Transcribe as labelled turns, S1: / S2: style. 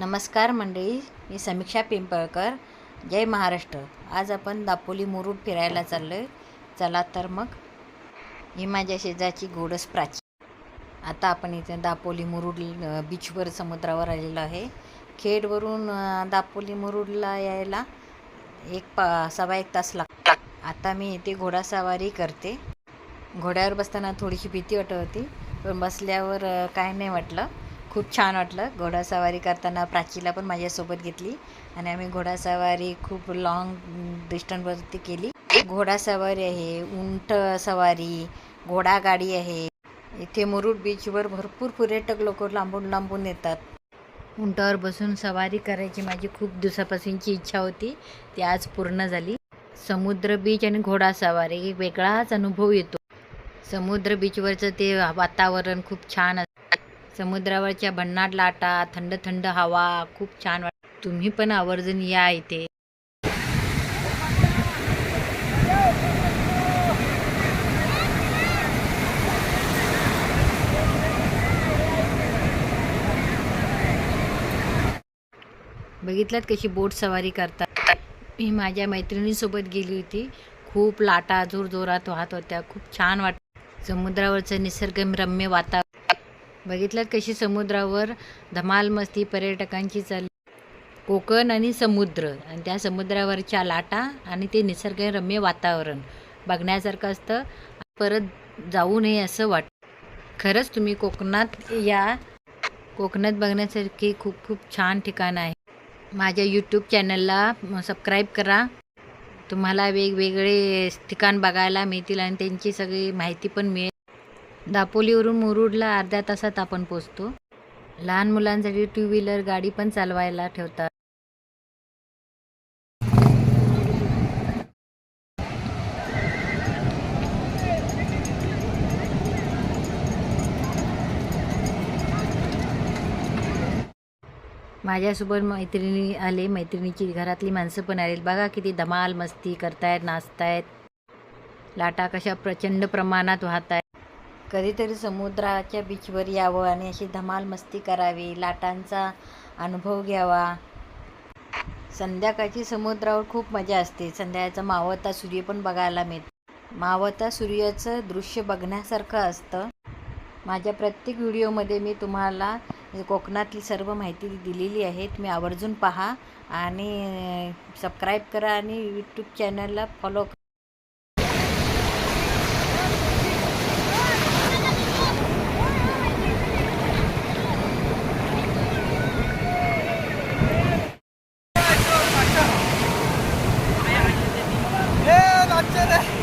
S1: नमस्कार मंडळी मी समीक्षा पिंपळकर जय महाराष्ट्र. आज आपण दापोली मुरुड फिरायला चाललो आहे चला तर मग ही माझ्या शेजारची गोडस प्राची. आता आपण इथे दापोली मुरुड बीचवर समुद्रावर आलेलो आहे. खेडवरून दापोली मुरुडला यायला एक पा सव्वा एक तास लागतो आता मी इथे घोडासवारी करते. घोड्यावर बसताना थोडीशी भीती वाटत होती पण बसल्यावर काय नाही वाटलं. खूप छान वाटलं. घोडासवारी करताना प्राचीला पण माझ्यासोबत घेतली आणि आम्ही घोडासवारी खूप लाँग डिस्टन्सवरती केली. घोडासवारी आहे उंट सवारी घोडागाडी आहे. इथे मुरुड बीचवर भरपूर पर्यटक लोक लांबून लांबून येतात. उंटावर बसून सवारी करायची माझी खूप दिवसापासूनची इच्छा होती. ती आज पूर्ण झाली. समुद्र बीच आणि घोडासवारी एक वेगळाच अनुभव येतो. समुद्र बीचवरचं ते वातावरण खूप छान असतं समुद्रावरच्या भन्नाट लाटा थंड थंड हवा खूप छान वाट तुम्ही पण आवर्जून या इथे. बघितलात कशी बोट सवारी करतात? मी माझ्या मैत्रिणीसोबत गेली होती. खूप लाटा जोर जोरात वाहत होत्या. खूप छान वाट समुद्रावरचं निसर्गरम्य वातावरण. बघितलं कशी समुद्रावर धमाल मस्ती पर्यटकांची चालली? कोकण आणि समुद्र आणि त्या समुद्रावरच्या लाटा आणि ते निसर्गरम्य वातावरण बघण्यासारखं असतं. परत जाऊ नये असं वाट खरंच तुम्ही कोकणात या. कोकणात बघण्यासारखी खूप खूप छान ठिकाण आहे माझ्या यूट्यूब चॅनलला सबस्क्राईब करा. तुम्हाला वेगवेगळे ठिकाण बघायला मिळतील आणि त्यांची सगळी माहिती पण मिळेल. दापोलीवरून मुरुडला अर्ध्या तासात आपण पोचतो. लहान मुलांसाठी टू व्हीलर गाडी पण चालवायला ठेवतात. माझ्यासोबत मैत्रिणी आले. मैत्रिणीची घरातली माणसं पण आली बघा किती धमाल मस्ती करतायत नाचतायत. लाटा कशा प्रचंड प्रमाणात वाहत आहेत कधीतरी समुद्राच्या बीचवर यावं आणि अशी धमाल मस्ती करावी लाटांचा अनुभव घ्यावा. संध्याकाळची समुद्रावर खूप मजा असते. संध्याकाळचा मावता सूर्य पण बघायला मिळतो. मावता सूर्याचं दृश्य बघण्यासारखं असतं. माझ्या प्रत्येक व्हिडिओमध्ये मी तुम्हाला कोकणातली सर्व माहिती दिलेली आहे तुम्ही आवर्जून पहा आणि सबस्क्राईब करा आणि यूट्यूब चॅनलला फॉलो 真的